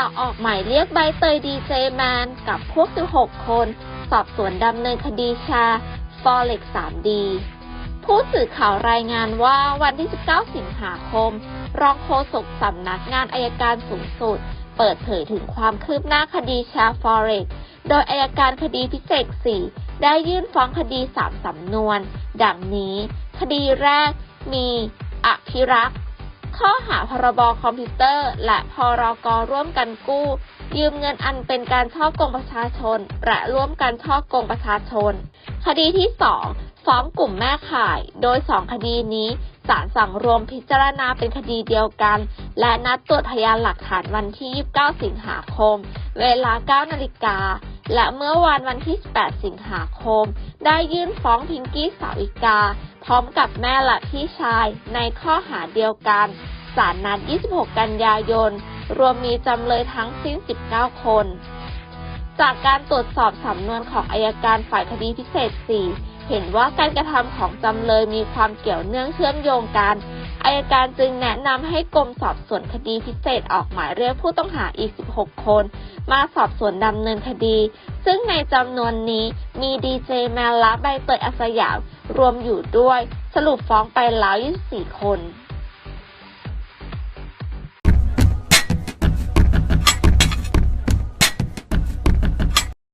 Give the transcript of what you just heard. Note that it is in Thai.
จะออกหมายเรียกใบเตยดีเจแมนกับพวก 16 คน สอบสวนดำเนินคดีชาฟอเร็ก 3D ผู้สื่อข่าวรายงานว่าวันที่ 19 สิงหาคม รองโฆษกสำนักงานอายการสูงสุด เปิดเผยถึงความคืบหน้าคดีชาฟอเร็กโดยอายการคดีพิเศษ 4 ได้ยื่นฟ้องคดี 3 สำนวน ดังนี้ คดีแรกมีอภิรักษ์ ข้อหาพรบคอมพิวเตอร์ และพรกร่วมกันกู้ ยืมเงินอันเป็นการช่อกงประชาชน และร่วมกันช่อกงประชาชน คดีที่2ฟ้องกลุ่มแม่ข่าย โดย2คดีนี้ศาลสั่งรวมพิจารณาเป็นคดีเดียวกัน และนัดตรวจพยานหลักฐานวันที่ 29 สิงหาคม เวลา 9 นาฬิกา และเมื่อวันวันที่ 18 สิงหาคม ได้ยื่นฟ้องพิงกี้สาวิกา พร้อมกับแม่และพี่ชายในข้อหาเดียวกัน ศาลนัด 26 กันยายน รวมมีจำเลยทั้งสิ้น 19 คน จากการตรวจสอบสำนวนของอายการฝ่ายคดีพิเศษ 4 เห็นว่าการกระทำของจำเลยมีความเกี่ยวเนื่องเชื่อมโยงกันอายการจึงแนะนำให้กรมสอบสวนคดีพิเศษออกหมายเรียกผู้ต้องหาอีก 16 คน มาสอบสวนดำเนินคดี ซึ่งในจำนวนนี้มีดีเจแมนและใบเตยอาสยามรวมอยู่ด้วย สรุปฟ้องไปแล้ว 24 คน